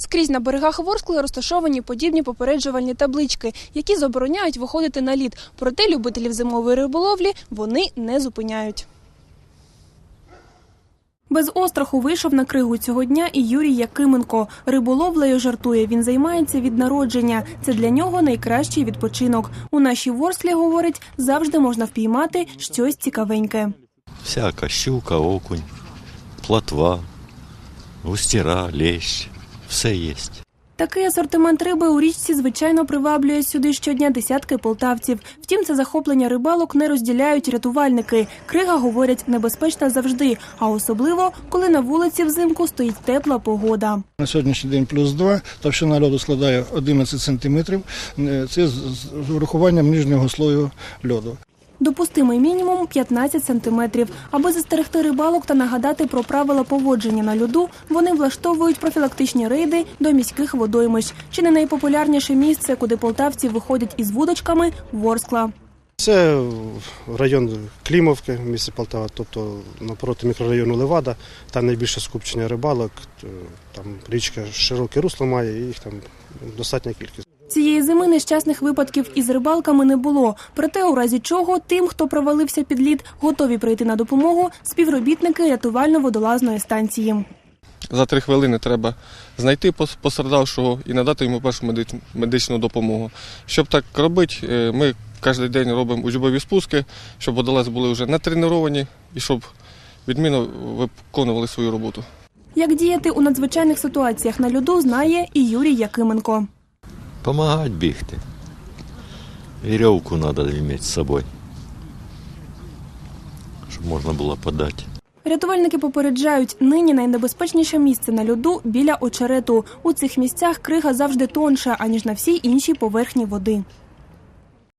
Скрізь на берегах Ворскли розташовані подібні попереджувальні таблички, які забороняють виходити на лід. Проте любителів зимової риболовлі вони не зупиняють. Без остраху вийшов на кригу цього дня і Юрій Якименко. Риболовлею жартує, він займається від народження. Це для нього найкращий відпочинок. У нашій Ворслі, говорить, завжди можна впіймати щось цікавеньке. Всяка щука, окунь, плотва, густіра, лещ. Все є. Такий асортимент риби у річці звичайно приваблює сюди щодня десятки полтавців. Втім, це захоплення рибалок не розділяють рятувальники. Крига, говорять, небезпечна завжди, а особливо, коли на вулиці взимку стоїть тепла погода. На сьогоднішній день плюс 2, товщина льоду складає 11 сантиметрів. Е, Це з з урахуванням нижнього слою льоду. Допустимий мінімум 15 сантиметрів. Аби застерегти рибалок та нагадати про правила поводження на льоду, вони влаштовують профілактичні рейди до міських водоймищ. Чи не найпопулярніше місце, куди полтавці виходять із вудочками – Ворскла. Це район Клімовки, місце Полтава, тобто напроти мікрорайону Левада. Там найбільше скупчення рибалок. Там річка широке русло має, їх там достатня кількість. Цієї зими нещасних випадків із рибалками не було. Проте, у разі чого, тим, хто провалився під лід, готові прийти на допомогу співробітники рятувально-водолазної станції. За три хвилини треба знайти пострадавшого і надати йому першу медичну допомогу. Щоб так робити, е, ми кожен день робимо учбові спуски, щоб водолази були вже натреновані і щоб відмінно виконували свою роботу. Як діяти у надзвичайних ситуаціях на льоду, знає і Юрій Якименко. Помагать бігти. Вірьовку треба мати з собою. Щоб можна було подати. Рятувальники попереджають, нині найнебезпечніше місце на льоду біля очерету. У цих місцях крига завжди тонша, аніж на всій іншій поверхні води.